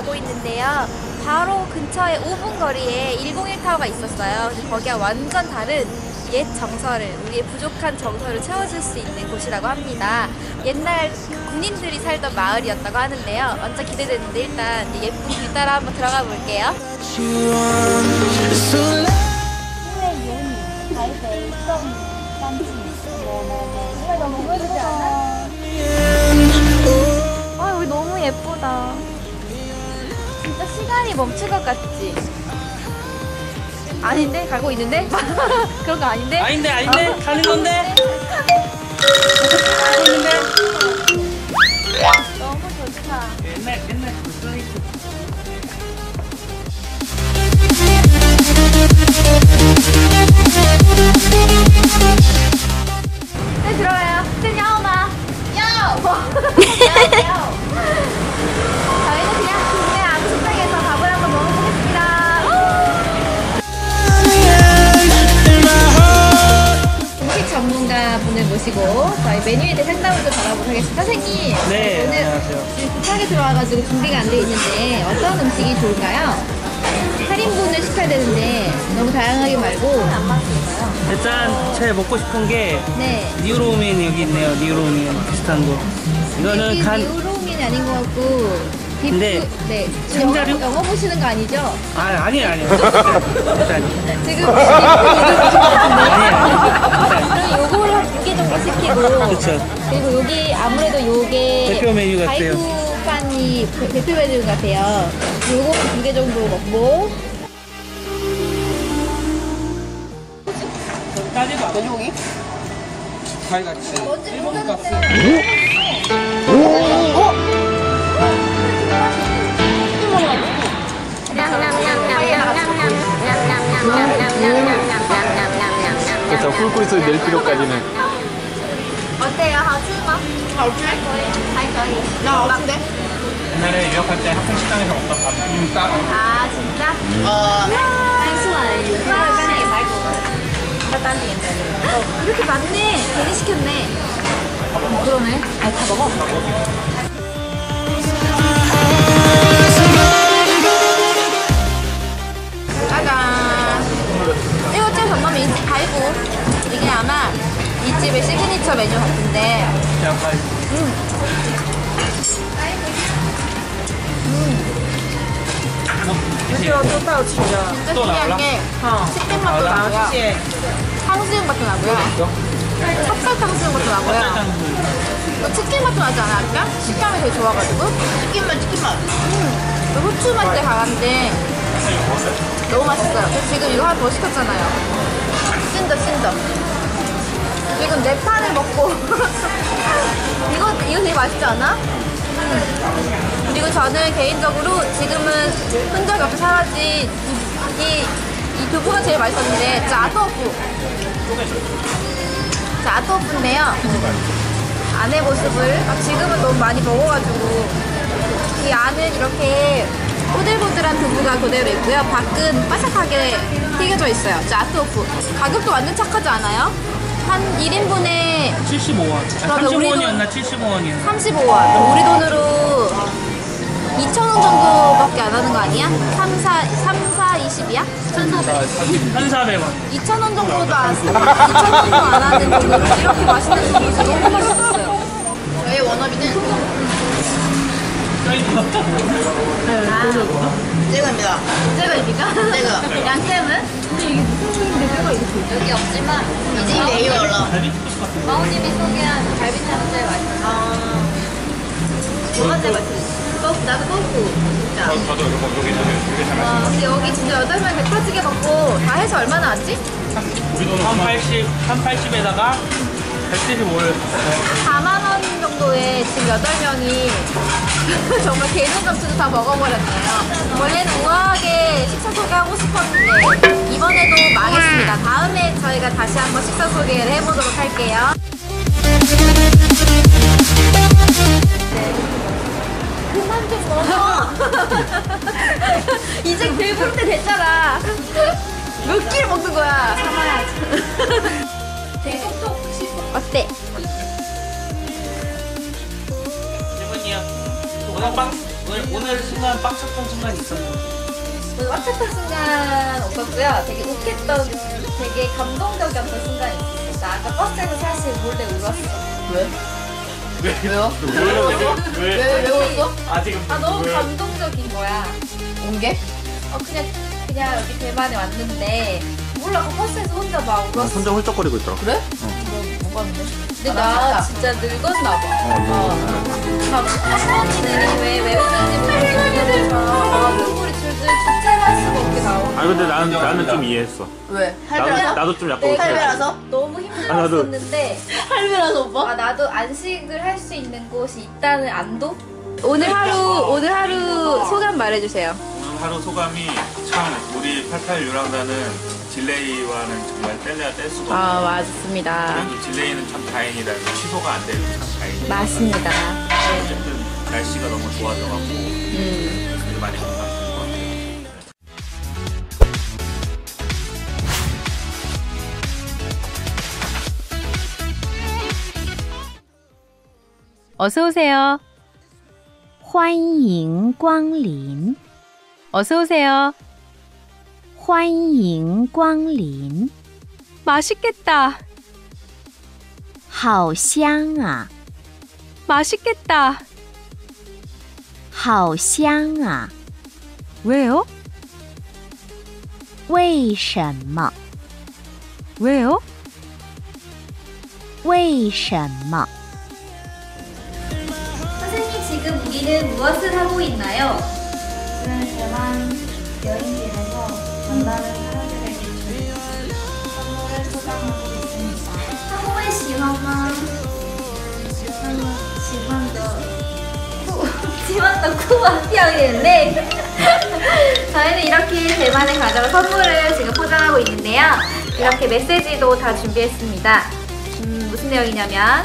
가고 있는데요. 바로 근처에 5분 거리에 101 타워가 있었어요. 근데 거기와 완전 다른 옛 정서를, 우리의 부족한 정서를 채워줄 수 있는 곳이라고 합니다. 옛날 군인들이 살던 마을이었다고 하는데요. 완전 기대되는데 일단 이 예쁜 길 따라 한번 들어가 볼게요. 아 여기 너무 예쁘다. 시간이 멈춘 것 같지? 아닌데? 가고 있는데? 그런 거 아닌데? 아닌데 아닌데 가는 건데 가고 있는데 너무 좋다. 옛날 옛날 메뉴에 대해 상담을 좀 받아보도록 하겠습니다. 선생님. 네, 오늘 안녕하세요. 지금 급하게 들어와가지고 준비가 안 돼 있는데 어떤 음식이 좋을까요? 8인분을 시켜야 되는데 너무 다양하게 말고 일단 제일 먹고 싶은 게 네. 니우로우민 여기 있네요 니우로우민 비슷한 거 이거는 간 뉴로민이 아닌 것 같고 비프 근데 네 참자류? 영어, 영어 보시는 거 아니죠? 아, 아니에요 아니에요 일단 지금 아니에요 그렇죠 그리고 여기 아무래도 요게 대표 메뉴 같아요. 가이쿠판이 그 대표 메뉴 같아요. 요거 두 개 정도 먹고. 따지도 않아 칼같이. 일본 가스 그렇죠 꿀꿀이 소리 낼 필요까지는 나 어떤데? 옛날에 유학할 때 학생 식당에서 먹던 밥 비빔밥 아 진짜? 어. 어, 이렇게 많네. 괜히 시켰네. 그러네. 아니 다 먹어. 집의 시그니처 메뉴 같은데 약간 진짜 또 신기한 나올라? 게 치킨 맛도 나고요. 탕수육 맛도 나고요. 찹쌀 탕수육 맛도 나고요. 또 치킨 맛도 나지 않아? 아까? 식감이 되게 좋아가지고. 치킨 맛, 치킨 맛. 음. 또 후추 맛이 되게 강한데 너무 맛있어요. 지금 이거 하나 더 시켰잖아요. 찐다, 찐다. 지금 네 판을 먹고 이거 이거 되게 맛있지 않아? 음. 그리고 저는 개인적으로 지금은 흔적 없이 사라진 이, 이, 이 두부가 제일 맛있었는데 짜토fu 짜토fu인데요 안의 모습을 아, 지금은 너무 많이 먹어가지고 이 안은 이렇게 꼬들꼬들한 두부가 그대로 있고요 밖은 바삭하게 튀겨져 있어요 짜토fu 가격도 완전 착하지 않아요? 한 1인분에 75원 아, 그러면 우리도- 35원이었나 75원이었나 35원. 우리 돈으로 2,000원 정도밖에 안 하는 거 아니야? 3, 4, 3, 4, 20이야? 1,400. 1,400원 2,000원 정도도 안, 2,000원도 안 하는 돈으로 이렇게 맛있는 소고기 너무 맛있었어요. 저희 원어비는 찍어입니다. 쇠고입니까? 쇠고. 양쌤은? 근데 이게 무슨 소리인데 쇠가 이렇게 있어? 여기 없지만 이제 내일 올라. 마오님이 소개한 갈비탕 제일 맛있어. 뭐가 제일 맛있어? 떡, 나도 떡국. 진짜. 저도 이거 여기 저기 되게 잘 와, 근데 여기 진짜 8명 백파찌개 먹고 다 해서 얼마 나 왔지? 우리 돈은 한 80, 한 80에다가 175를 4만 원 정도에 지금 8명이 정말 개는 감투도 다 먹어버렸네요. 원래는 우아하게 식사 소개하고 싶었는데 이번에도 망했습니다. 다음에 저희가 다시 한번 식사 소개를 해보도록 할게요. 그만 좀 먹어. 이제 배부를 때 됐잖아. 몇 끼를 먹는 거야? 참아야지. 되게 톡톡. 어때? 기분이야 오늘 빵 오늘 오늘 순간 빡쳤던 순간 있었는데. 오늘 꽉찼던 순간 없었고요. 되게 욱했던, 되게 감동적이었던 순간이 있었어. 나 아까 버스에서 사실 몰래 울었어. 왜? 왜요? 왜? 왜, 왜 울었어? 아직은 아, 너무 왜? 감동적인 거야. 온 게? 어, 그냥, 그냥 여기 대만에 왔는데, 몰라, 그 버스에서 혼자 막 울었어. 손자 훌쩍거리고 있더라. 그래? 못 봤는데. 근데 나 진짜 늙었나 봐. 막 할머니들이 왜, 왜 우는지 모르겠어. 막 눈물이 줄줄 아 근데 나는 나는 좀 이해했어. 왜? 나도 할배라서? 나도 좀 약간 네, 울컥했어. 할배라서? 너무. 힘들었었는데, 할배라서 오빠? 아, 나도 안식을 할 수 있는 곳이 있다는 안도? 오늘 하루, 오늘 하루 소감 말해주세요. 오늘 하루 소감이 참 우리 88 유랑단은 딜레이와는 정말 뗄래야 뗄 수가 없고 아, 맞습니다. 그래도 딜레이는 참 다행이다. 취소가 안 되고 참 다행이다. 맞습니다. 네. 어쨌든 날씨가 너무 좋아져갖고 음. 되게 많이 감사 어서 오세요. 欢迎光临. 어서 오세요. 欢迎光临. 맛있겠다. 好香啊.맛있겠다. 好香啊. 왜요? 为什么? 왜요? 为什么? 우리는 무엇을 하고 있나요? 저는 대만 여행지에서 만나는 사람들에게 주는 선물을 소장하고 있습니다. 한국의 지원만 지원도 지원도 쿠바피아인데 저희는 이렇게 대만에 가져온 선물을 지금 포장하고 있는데요. 이렇게 메시지도 다 준비했습니다. 음, 무슨 내용이냐면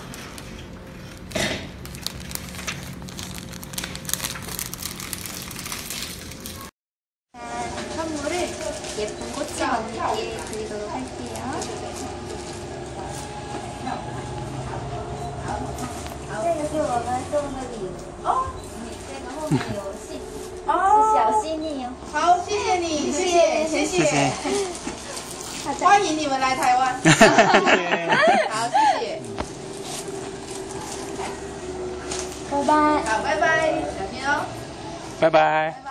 这个是我们送的礼物哦，这个后面有信，是小心意哦。好，谢谢你，谢谢，谢谢，欢迎你们来台湾。好，谢谢，拜拜。好，拜拜，小心哦，拜拜。拜拜。